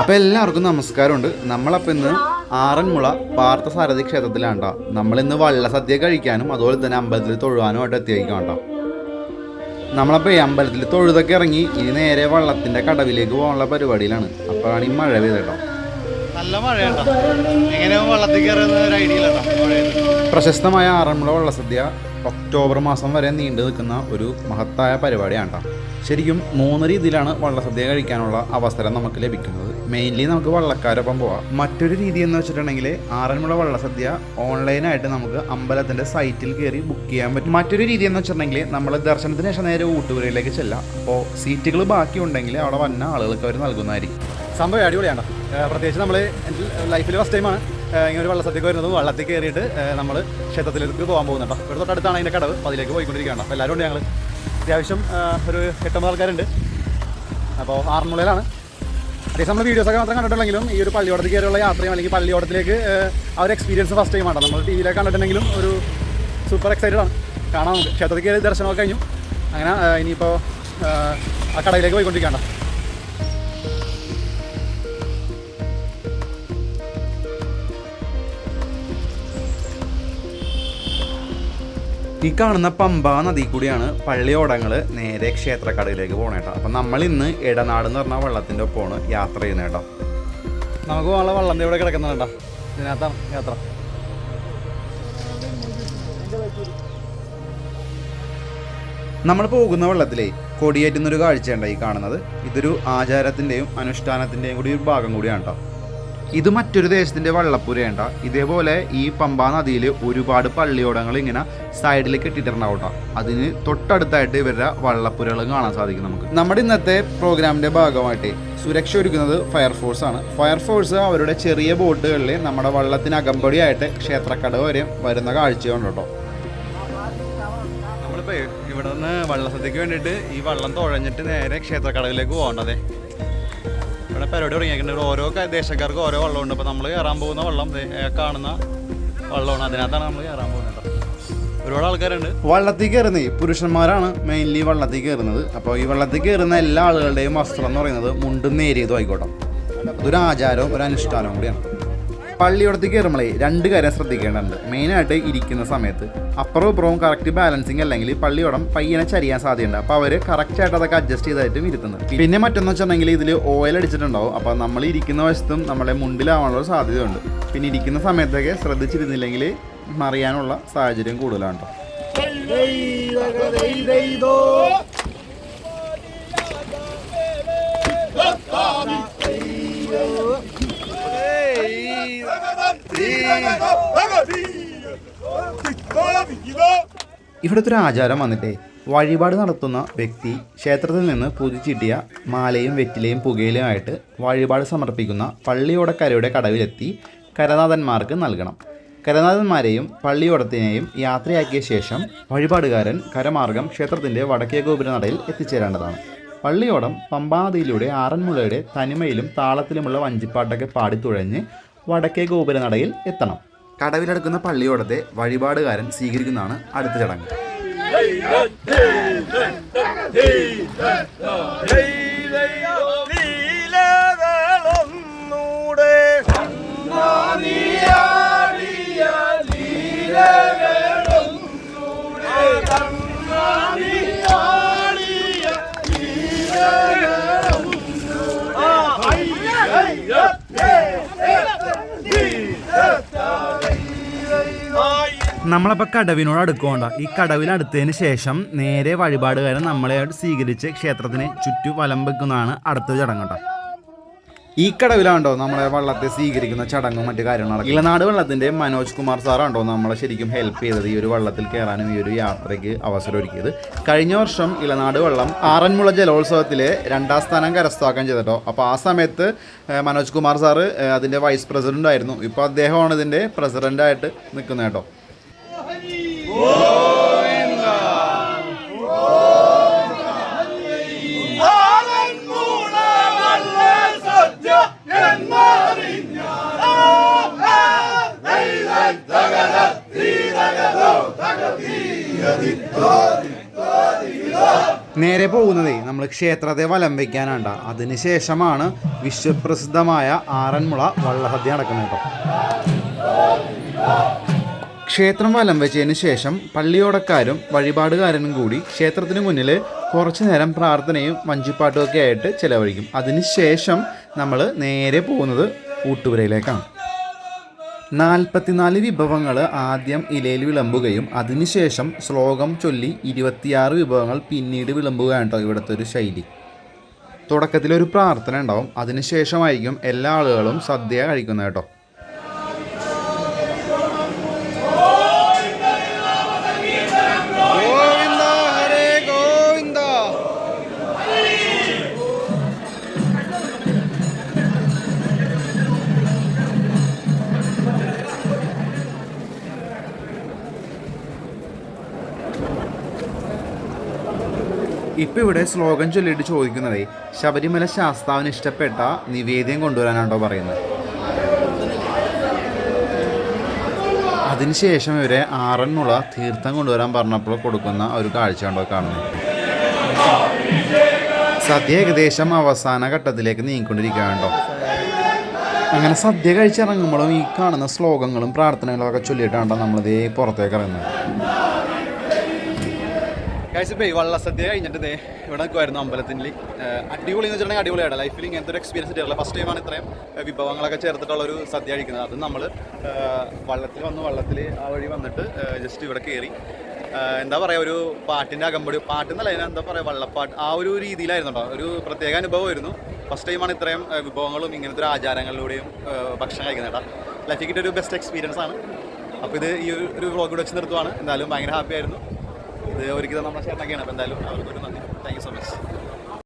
അപ്പോൾ എല്ലാവർക്കും നമസ്കാരമുണ്ട്. നമ്മളപ്പോൾ ഇന്ന് ആറന്മുള പാർത്ഥസാരഥി ക്ഷേത്രത്തിലാണ്ട നമ്മൾ ഇന്ന് വള്ള സദ്യ കഴിക്കാനും അതുപോലെ തന്നെ അമ്പലത്തിൽ തൊഴുവാനുമായിട്ട് എത്തിയേക്കാം കേട്ടോ നമ്മളപ്പോൾ ഈ അമ്പലത്തിൽ തൊഴുതൊക്കെ ഇറങ്ങി ഇനി നേരെ വള്ളത്തിന്റെ കടവിലേക്ക് പോകാനുള്ള പരിപാടിയിലാണ്. അപ്പോഴാണ് ഈ മഴ പെയ്തട്ടോ നല്ല മഴയുണ്ടോ എങ്ങനെ വള്ളത്തിൽ കയറുന്ന ഒരു ഐഡിയ പ്രശസ്തമായ ആറന്മുള വള്ളസദ്യ ഒക്ടോബർ മാസം വരെ നീണ്ടു നിൽക്കുന്ന ഒരു മഹത്തായ പരിപാടിയാണ് കേട്ടോ ശരിക്കും മൂന്ന് രീതിയിലാണ് വള്ളസദ്യ കഴിക്കാനുള്ള അവസരം നമുക്ക് ലഭിക്കുന്നത്. മെയിൻലി നമുക്ക് വള്ളക്കാരൊപ്പം പോവാം. മറ്റൊരു രീതി എന്ന് വെച്ചിട്ടുണ്ടെങ്കിൽ ആറന്മുള വള്ളസദ്യ ഓൺലൈനായിട്ട് നമുക്ക് അമ്പലത്തിന്റെ സൈറ്റിൽ കയറി ബുക്ക് ചെയ്യാൻ പറ്റും. മറ്റൊരു രീതി എന്ന് വെച്ചിട്ടുണ്ടെങ്കിൽ നമ്മൾ ദർശനത്തിന് ശേഷം നേരെ ഊട്ടുപുരയിലേക്ക് ചെല്ലാം. അപ്പോൾ സീറ്റുകൾ ബാക്കിയുണ്ടെങ്കിൽ അവിടെ വന്ന ആളുകൾക്ക് അവർ നൽകുന്നതായിരിക്കും. സംഭവം അടിപൊളിയാണ് പ്രത്യേകിച്ച് നമ്മൾ ലൈഫിൽ ഫസ്റ്റ് ടൈമാണ് ഇങ്ങനെ ഒരു വള്ളസദ്യക്ക് വരുന്നതും വള്ളത്തിൽ കയറിയിട്ട് നമ്മൾ ക്ഷേത്രത്തിലേക്ക് പോകാൻ പോകുന്നുണ്ടോ ഇവിടെ തൊട്ടടുത്താണ് അതിന്റെ കടവ്. അപ്പോൾ അതിലേക്ക് പോയിക്കൊണ്ടിരിക്കുകയാണ് അപ്പോൾ എല്ലാവരും ഞങ്ങൾ അത്യാവശ്യം ഒരു എട്ടൊമ്പത് ആൾക്കാരുണ്ട്. അപ്പോൾ ആറന്മുളയിലാണ്. അത്യാവശ്യം നമ്മൾ വീഡിയോസൊക്കെ മാത്രം കണ്ടിട്ടുണ്ടെങ്കിലും ഈ ഒരു പള്ളിയോടത്തിൽ കയറിയുള്ള യാത്രയും അല്ലെങ്കിൽ പള്ളിയോടത്തിലേക്ക് ആ ഒരു എക്സ്പീരിയൻസ് ഫസ്റ്റ് ടൈം ആണ് നമ്മൾ ടി വിയിലൊക്കെ കണ്ടിട്ടുണ്ടെങ്കിലും ഒരു സൂപ്പർ എക്സൈറ്റഡ് ആണ്. കാണാൻ നമുക്ക്. ക്ഷേത്രത്തിൽ കയറി ദർശനമൊക്കെ കഴിഞ്ഞു. അങ്ങനെ ഇനിയിപ്പോൾ ആ കടയിലേക്ക് പോയിക്കൊണ്ടിരിക്കുകയാണ് ഈ കാണുന്ന പമ്പ നദി കൂടിയാണ് പള്ളിയോടങ്ങൾ നേരെ ക്ഷേത്രക്കടയിലേക്ക് പോകണേട്ടോ അപ്പം നമ്മൾ ഇന്ന് ഇടനാട് എന്ന് പറഞ്ഞ വെള്ളത്തിന്റെ ഒപ്പമാണ് യാത്ര ചെയ്യുന്നത് കേട്ടോ നമുക്ക് പോകാനുള്ള വെള്ളം ഇവിടെ കിടക്കുന്നുണ്ടോ ഇതിനകത്താണ് യാത്ര. നമ്മൾ പോകുന്ന വെള്ളത്തിലേ കൊടിയേറ്റുന്നൊരു കാഴ്ചയുണ്ടായി കാണുന്നത്. ഇതൊരു ആചാരത്തിന്റെയും അനുഷ്ഠാനത്തിന്റെയും കൂടി ഒരു ഭാഗം കൂടിയാണ് കേട്ടോ ഇത് മറ്റൊരു ദേശത്തിന്റെ വള്ളപ്പുരയുണ്ട. ഇതേപോലെ ഈ പമ്പാ നദിയിൽ ഒരുപാട് പള്ളിയോടങ്ങൾ ഇങ്ങനെ സൈഡിൽ കെട്ടിയിട്ടുണ്ടാവും കേട്ടോ അതിന് തൊട്ടടുത്തായിട്ട് ഇവരുടെ വള്ളപ്പുരകൾ കാണാൻ സാധിക്കും നമുക്ക്. നമ്മുടെ ഇന്നത്തെ പ്രോഗ്രാമിന്റെ ഭാഗമായിട്ട് സുരക്ഷ ഒരുക്കുന്നത് ഫയർഫോഴ്സ് ആണ്. ഫയർഫോഴ്സ് അവരുടെ ചെറിയ ബോട്ടുകളിൽ നമ്മുടെ വള്ളത്തിന് അകമ്പടിയായിട്ട് വരെ വരുന്ന കാഴ്ചയുണ്ട് കേട്ടോ നമ്മളിപ്പോൾ ഇവിടെ നിന്ന് വള്ളസദ്യക്ക് വേണ്ടിയിട്ട് ഈ വള്ളം തുഴഞ്ഞിട്ട് നേരെ ക്ഷേത്രക്കടവിലേക്ക് പോകേണ്ടതേ. ഇവിടെ പരിപാടി തുടങ്ങിയിട്ടുണ്ട് ഓരോ ദേശക്കാർക്കും ഓരോ വള്ളമുണ്ട്. അപ്പോൾ നമ്മൾ കയറാൻ പോകുന്ന വള്ളം കാണുന്ന വള്ളമാണ്. അതിനകത്താണ് നമ്മൾ കയറാൻ പോകുന്നത്. ഒരുപാട് ആൾക്കാരുണ്ട്. വള്ളത്തിൽ കയറുന്നേ പുരുഷന്മാരാണ് മെയിൻലി വള്ളത്തിൽ കയറുന്നത്. അപ്പോൾ ഈ വള്ളത്തിൽ കയറുന്ന എല്ലാ ആളുകളുടെയും വസ്ത്രം എന്ന് പറയുന്നത് മുണ്ടും നേരിയതും ആയിക്കോട്ടെ. അതൊരു ആചാരവും ഒരു അനുഷ്ഠാനവും കൂടിയാണ്. പള്ളിയോടത്തിൽ കയറുമ്പോഴേ രണ്ട് കാര്യം ശ്രദ്ധിക്കേണ്ടതുണ്ട് മെയിനായിട്ട് ഇരിക്കുന്ന സമയത്ത് അപ്പുറവും ഇപ്പുറവും കറക്റ്റ് ബാലൻസിങ് അല്ലെങ്കിൽ പള്ളിയോടം പയ്യനെ ചരിയാൻ സാധ്യതയുണ്ട് അപ്പോൾ അവർ കറക്റ്റായിട്ട് അതൊക്കെ അഡ്ജസ്റ്റ് ചെയ്തായിട്ടും ഇരുത്തുന്നത് പിന്നെ മറ്റൊന്ന് വെച്ചിട്ടുണ്ടെങ്കിൽ ഇതിൽ ഓയിൽ അടിച്ചിട്ടുണ്ടാവും അപ്പോൾ നമ്മൾ ഇരിക്കുന്ന വശത്തും നമ്മളെ മുണ്ടിലാവാനുള്ള സാധ്യതയുണ്ട് പിന്നെ ഇരിക്കുന്ന സമയത്തൊക്കെ ശ്രദ്ധിച്ചിരുന്നില്ലെങ്കിൽ മറിയാനുള്ള സാഹചര്യം കൂടുതലാണ് കേട്ടോ ഇവിടുത്തെ ഒരു ആചാരം വന്നിട്ടേ വഴിപാട് നടത്തുന്ന വ്യക്തി ക്ഷേത്രത്തിൽ നിന്ന് പുതിച്ചിട്ടിയ മാലയും വെറ്റിലയും പുകയിലുമായിട്ട് വഴിപാട് സമർപ്പിക്കുന്ന പള്ളിയോടക്കരയുടെ കടവിലെത്തി കരനാഥന്മാർക്ക് നൽകണം. കരനാഥന്മാരെയും പള്ളിയോടത്തിനെയും യാത്രയാക്കിയ ശേഷം വഴിപാടുകാരൻ കരമാർഗം ക്ഷേത്രത്തിന്റെ വടക്കേ ഗോപുരനടയിൽ എത്തിച്ചേരേണ്ടതാണ്. പള്ളിയോടം പമ്പാനദിയിലൂടെ ആറന്മുളയുടെ തനിമയിലും താളത്തിലുമുള്ള വഞ്ചിപ്പാട്ടൊക്കെ പാടിത്തുഴഞ്ഞ് വടക്കേ ഗോപുരനടയിൽ എത്തണം കടവിലടക്കുന്ന പള്ളിയോടത്തെ വഴിപാടുകാരൻ സ്വീകരിക്കുന്നതാണ് അടുത്ത ചടങ്ങ് നമ്മളപ്പോൾ കടവിനോട് അടുക്കോണ്ട ഈ കടവിലടുത്തതിന് ശേഷം നേരെ വഴിപാടുകാരൻ നമ്മളെ സ്വീകരിച്ച് ക്ഷേത്രത്തിന് ചുറ്റു വലം വെക്കുന്നതാണ് അടുത്ത ചടങ്ങ് കേട്ടോ. ഈ കടവിലാണ്ടോ നമ്മളെ വള്ളത്തെ സ്വീകരിക്കുന്ന ചടങ്ങും മറ്റു കാര്യങ്ങളൊക്കെ ഇളനാട് വള്ളത്തിന്റെ മനോജ് കുമാർ സാറാണ്ടോ നമ്മളെ ശരിക്കും ഹെൽപ്പ് ചെയ്തത് ഈ ഒരു വള്ളത്തിൽ കയറാനും ഈ ഒരു യാത്രയ്ക്ക് അവസരം ഒരുക്കിയത്? കഴിഞ്ഞ വർഷം ഇളനാട് വള്ളം ആറന്മുള ജലോത്സവത്തിലെ രണ്ടാം സ്ഥാനം കരസ്ഥമാക്കാൻ ചെയ്തിട്ടോ. അപ്പോൾ ആ സമയത്ത് മനോജ് കുമാർ സാറ് അതിന്റെ വൈസ് പ്രസിഡന്റ് ആയിരുന്നു. ഇപ്പോൾ അദ്ദേഹമാണ് ഇതിന്റെ പ്രസിഡന്റ് ആയിട്ട് നിൽക്കുന്നത് കേട്ടോ. നേരെ പോകുന്നതേ നമ്മൾ ക്ഷേത്രത്തെ വലം വയ്ക്കാനാണ്ട അതിനുശേഷമാണ് വിശ്വപ്രസിദ്ധമായ ആറന്മുള വള്ളസദ്യ നടക്കുന്നത് കേട്ടോ. ക്ഷേത്രം വലം വെച്ചതിന് ശേഷം പള്ളിയോടക്കാരും വഴിപാടുകാരനും കൂടി ക്ഷേത്രത്തിന് മുന്നിൽ കുറച്ചു നേരം പ്രാർത്ഥനയും വഞ്ചിപ്പാട്ടും ഒക്കെ ആയിട്ട് ചിലവഴിക്കും. അതിനുശേഷം നമ്മൾ നേരെ പോകുന്നത് ഊട്ടുപുരയിലേക്കാണ്. നാൽപ്പത്തിനാല് വിഭവങ്ങൾ ആദ്യം ഇലയിൽ വിളമ്പുകയും അതിനുശേഷം ശ്ലോകം ചൊല്ലി ഇരുപത്തിയാറ് വിഭവങ്ങൾ പിന്നീട് വിളമ്പുകയാണ് കേട്ടോ ഇവിടുത്തെ ഒരു ശൈലി. തുടക്കത്തിലൊരു പ്രാർത്ഥന ഉണ്ടാവും. അതിനുശേഷമായിരിക്കും എല്ലാ ആളുകളും സദ്യ കഴിക്കുന്നത് കേട്ടോ. ഇപ്പം ഇവിടെ സ്ലോഗൻ ചൊല്ലിയിട്ട് ചോദിക്കുന്നതേ ശബരിമല ശാസ്താവിന് ഇഷ്ടപ്പെട്ട നിവേദ്യം കൊണ്ടുവരാനാണോ പറയുന്നത്? അതിനുശേഷം ഇവരെ ആറന്മുള തീർത്ഥം കൊണ്ടുവരാൻ പറഞ്ഞപ്പോൾ കൊടുക്കുന്ന ഒരു കാഴ്ച കണ്ടോ കാണുന്നത്. സദ്യ ഏകദേശം അവസാന ഘട്ടത്തിലേക്ക് നീങ്ങിക്കൊണ്ടിരിക്കുകയാണോ അങ്ങനെ സദ്യ കഴിച്ചിറങ്ങുമ്പോഴും ഈ കാണുന്ന ശ്ലോകങ്ങളും പ്രാർത്ഥനകളും ഒക്കെ ചൊല്ലിയിട്ടാണ്ടോ നമ്മളിതേ പുറത്തേക്ക് ഇറങ്ങുന്നത്. കഴിച്ചപ്പോ വള്ളസദ്യ കഴിഞ്ഞിട്ട് ദേ ഇവിടെ നിൽക്കുമായിരുന്നു അമ്പലത്തിൽ അടിപൊളി എന്ന് വെച്ചിട്ടുണ്ടെങ്കിൽ അടിപൊളിയാണ് ലൈഫിൽ ഇങ്ങനത്തെ ഒരു എക്സ്പീരിയൻസ് കിട്ടിയില്ല ഫസ്റ്റ് ടൈമാണ് ഇത്രയും വിഭവങ്ങളൊക്കെ ചേർത്തിട്ടുള്ള ഒരു സദ്യ കഴിക്കുന്നത്. അത് നമ്മൾ വള്ളത്തിൽ വന്ന് വള്ളത്തിൽ ആ വഴി വന്നിട്ട് ജസ്റ്റ് ഇവിടെ കയറി എന്താ പറയുക ഒരു പാട്ടിന്റെ അകമ്പടി പാട്ടെന്നല്ല എന്താ പറയുക വള്ളപ്പാട്ട് ആ ഒരു രീതിയിലായിരുന്നു കേട്ടോ ഒരു പ്രത്യേക അനുഭവമായിരുന്നു. ഫസ്റ്റ് ടൈമാണ് ഇത്രയും വിഭവങ്ങളും ഇങ്ങനത്തെ ഒരു ആചാരങ്ങളിലൂടെയും ഭക്ഷണം കഴിക്കുന്നത് കേട്ടോ. ലൈഫിൽ കിട്ടിയ ഒരു ബെസ്റ്റ് എക്സ്പീരിയൻസ് ആണ്. അപ്പോൾ ഇത് ഈ ഒരു- ഒരു വ്ളോഗ് വെച്ച് നിർത്തുവാണ്. എന്തായാലും ഭയങ്കര ഹാപ്പി ആയിരുന്നു. ഇത് ഒരിക്കലും നമ്മുടെ ചേട്ടനൊക്കെയാണ് അപ്പോൾ എന്തായാലും അവർക്കൊരു നന്ദി. Thank you so much